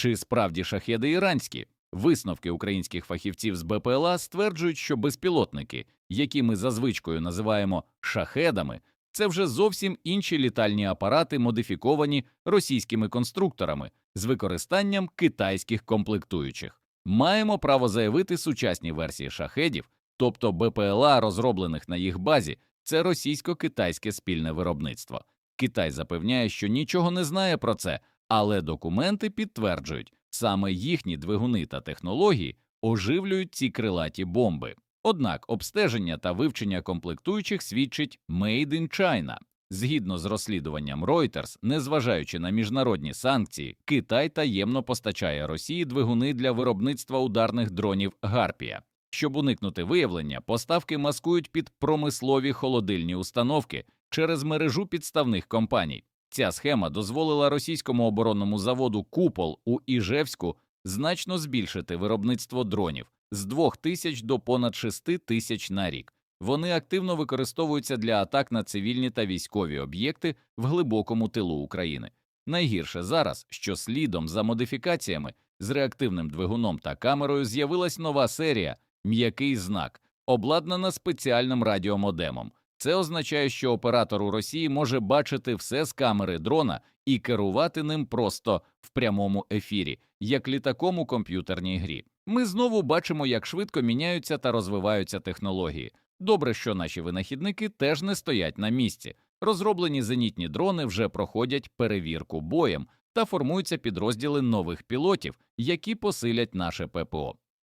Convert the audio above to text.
Чи справді шахеди іранські? Висновки українських фахівців з БПЛА стверджують, що безпілотники, які ми за звичкою називаємо шахедами, це вже зовсім інші літальні апарати, модифіковані російськими конструкторами з використанням китайських комплектуючих. Маємо право заявити сучасні версії шахедів, тобто БПЛА, розроблених на їх базі, це російсько-китайське спільне виробництво. Китай запевняє, що нічого не знає про це, але документи підтверджують, саме їхні двигуни та технології оживлюють ці крилаті бомби. Однак обстеження та вивчення комплектуючих свідчить «Made in China». Згідно з розслідуванням Reuters, незважаючи на міжнародні санкції, Китай таємно постачає Росії двигуни для виробництва ударних дронів Гарпія. Щоб уникнути виявлення, поставки маскують під промислові холодильні установки через мережу підставних компаній. Ця схема дозволила російському оборонному заводу Купол у Іжевську значно збільшити виробництво дронів з 2 тисяч до понад 6 тисяч на рік. Вони активно використовуються для атак на цивільні та військові об'єкти в глибокому тилу України. Найгірше зараз, що слідом за модифікаціями з реактивним двигуном та камерою з'явилась нова серія м'який знак, обладнана спеціальним радіомодемом. Це означає, що оператор у Росії може бачити все з камери дрона і керувати ним просто в прямому ефірі, як літаком у комп'ютерній грі. Ми знову бачимо, як швидко міняються та розвиваються технології. Добре, що наші винахідники теж не стоять на місці. Розроблені зенітні дрони вже проходять перевірку боєм та формуються підрозділи нових пілотів, які посилять наше ППО.